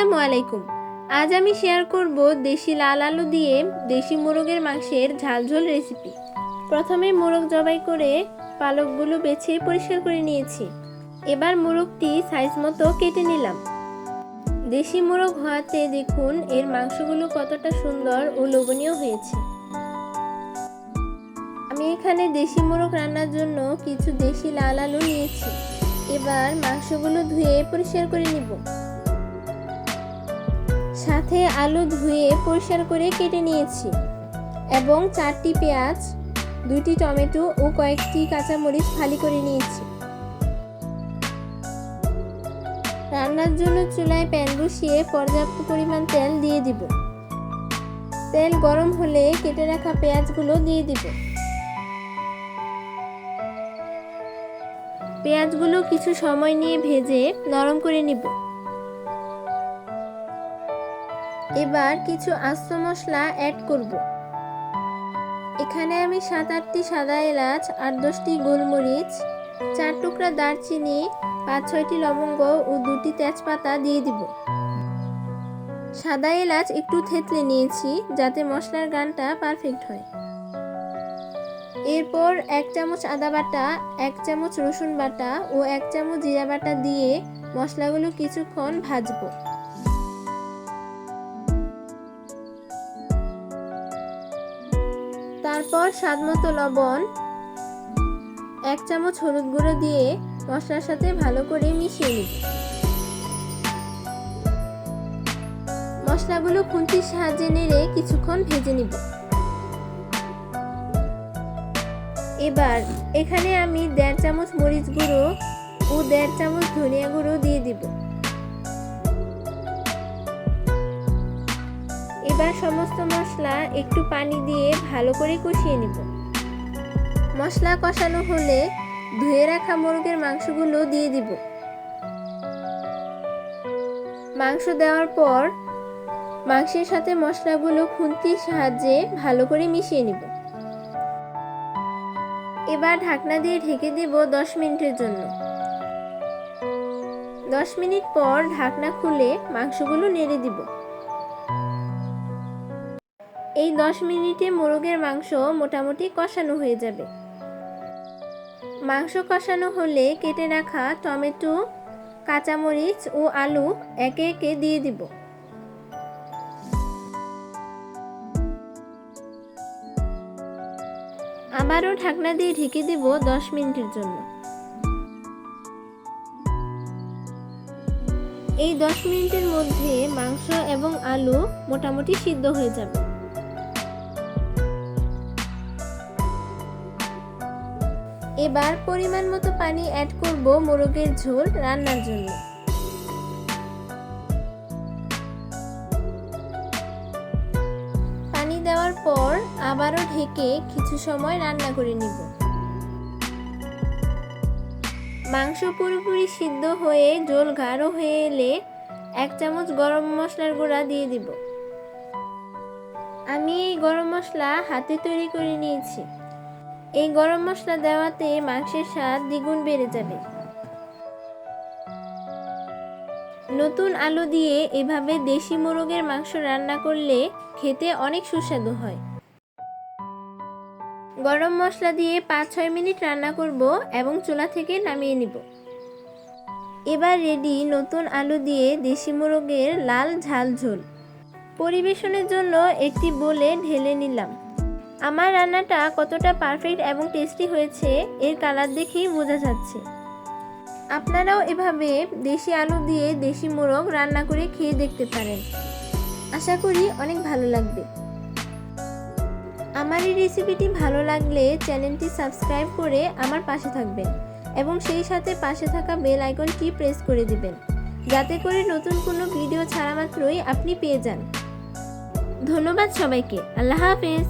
আলাইকুম। আজ আমি শেয়ার করব দেশি লাল আলু দিয়ে দেশি মোরগের মাংসের ঝালঝোল রেসিপি প্রথমে মোরগ জবাই করে পালকগুলো বেছে পরিষ্কার করে নিয়েছি। এবার মোরগটি সাইজ মতো কেটে নিলাম। দেশি মোরগ হওয়াতে দেখুন, এর মাংসগুলো কতটা সুন্দর ও লোভনীয় হয়েছে। আমি এখানে দেশি মোরগ রান্নার জন্য কিছু দেশি লাল আলু নিয়েছি। এবার মাংসগুলো ধুয়ে পরিষ্কার করে নিব। সাথে আলু ধুয়ে পরিষ্কার করে কেটে নিয়েছি এবং চারটি পেঁয়াজ, দুইটি টমেটো ও কয়েকটি কাঁচামরিচ ফালি করে নিয়েছি। রান্নার জন্য চুলায় প্যান বসিয়ে পর্যাপ্ত পরিমাণ তেল দিয়ে দিব। তেল গরম হলে কেটে রাখা পেঁয়াজগুলো দিয়ে দিব। পেঁয়াজগুলো কিছু সময় নিয়ে ভেজে নরম করে নিব। এবার কিছু আস্ত মশলা অ্যাড করব। এখানে আমি সাত আটটি সাদা এলাচ, আট দশটি গোলমরিচ, চার টুকরা দারচিনি, পাঁচ ছয়টি লবঙ্গ ও দুটি তেজপাতা দিয়ে দিব। সাদা এলাচ একটু থেতলে নিয়েছি যাতে মশলার গানটা পারফেক্ট হয়। এরপর এক চামচ আদা বাটা, এক চামচ রসুন বাটা ও এক চামচ জিরা বাটা দিয়ে মশলাগুলো কিছুক্ষণ ভাজবো। তারপর স্বাদমতো লবণ, এক চামচ হলুদ গুঁড়ো দিয়ে মশলার সাথে ভালো করে মিশিয়ে নিব। মশলাগুলো খুন্তির সাহায্যে নেড়ে কিছুক্ষণ ভেজে নিব। এবার এখানে আমি দেড় চামচ মরিচ গুঁড়ো ও দেড় চামচ ধনিয়া গুঁড়ো দিয়ে দিব। এবার সমস্ত মশলা একটু পানি দিয়ে ভালো করে কষিয়ে নিব। মশলা কষানো হলে ধুয়ে রাখা মুরগের মাংসগুলো দিয়ে দিব। মাংস দেওয়ার পর মাংসের সাথে মশলাগুলো খুন্তির সাহায্যে ভালো করে মিশিয়ে নিব। এবার ঢাকনা দিয়ে ঢেকে দেব দশ মিনিটের জন্য। দশ মিনিট পর ঢাকনা খুলে মাংসগুলো নেড়ে দিব। এই দশ মিনিটে মোরগের মাংস মোটামুটি কষানো হয়ে যাবে। মাংস কষানো হলে কেটে রাখা টমেটো, কাঁচামরিচ ও আলু একে একে দিয়ে দিব। আবারও ঢাকনা দিয়ে ঢেকে দিব দশ মিনিটের জন্য। এই দশ মিনিটের মধ্যে মাংস এবং আলু মোটামুটি সিদ্ধ হয়ে যাবে। এবার পরিমাণ মতো পানি অ্যাড করব মোরগের ঝোল রান্নার জন্য। পানি দেওয়ার পর আবারও ঢেকে কিছু সময় রান্না করে নিব। মাংস পুরোপুরি সিদ্ধ হয়ে ঝোল গাঢ় হয়ে এলে এক চামচ গরম মশলার গুঁড়া দিয়ে দিব। আমি এই গরম মশলা হাতে তৈরি করে নিয়েছি। এই গরম মশলা দেওয়াতে মাংসের স্বাদ দ্বিগুণ বেড়ে যাবে। নতুন আলু দিয়ে এভাবে দেশি মোরগের মাংস রান্না করলে খেতে অনেক সুস্বাদু হয়। গরম মশলা দিয়ে পাঁচ ছয় মিনিট রান্না করব এবং চুলা থেকে নামিয়ে নিব। এবার রেডি নতুন আলু দিয়ে দেশি মোরগের লাল ঝাল ঝোল। পরিবেশনের জন্য একটি বলে ঢেলে নিলাম। আমার রান্নাটা কতটা পারফেক্ট এবং টেস্টি হয়েছে, এর কালার দেখেই বোঝা যাচ্ছে। আপনারাও এভাবে দেশি আলু দিয়ে দেশি মোরগ রান্না করে খেয়ে দেখতে পারেন। আশা করি অনেক ভালো লাগবে। আমার এই রেসিপিটি ভালো লাগলে চ্যানেলটি সাবস্ক্রাইব করে আমার পাশে থাকবেন এবং সেই সাথে পাশে থাকা বেল আইকনটি প্রেস করে দিবেন, যাতে করে নতুন কোনো ভিডিও ছাড়া মাত্রই আপনি পেয়ে যান। ধন্যবাদ সবাইকে। আল্লাহ হাফেজ।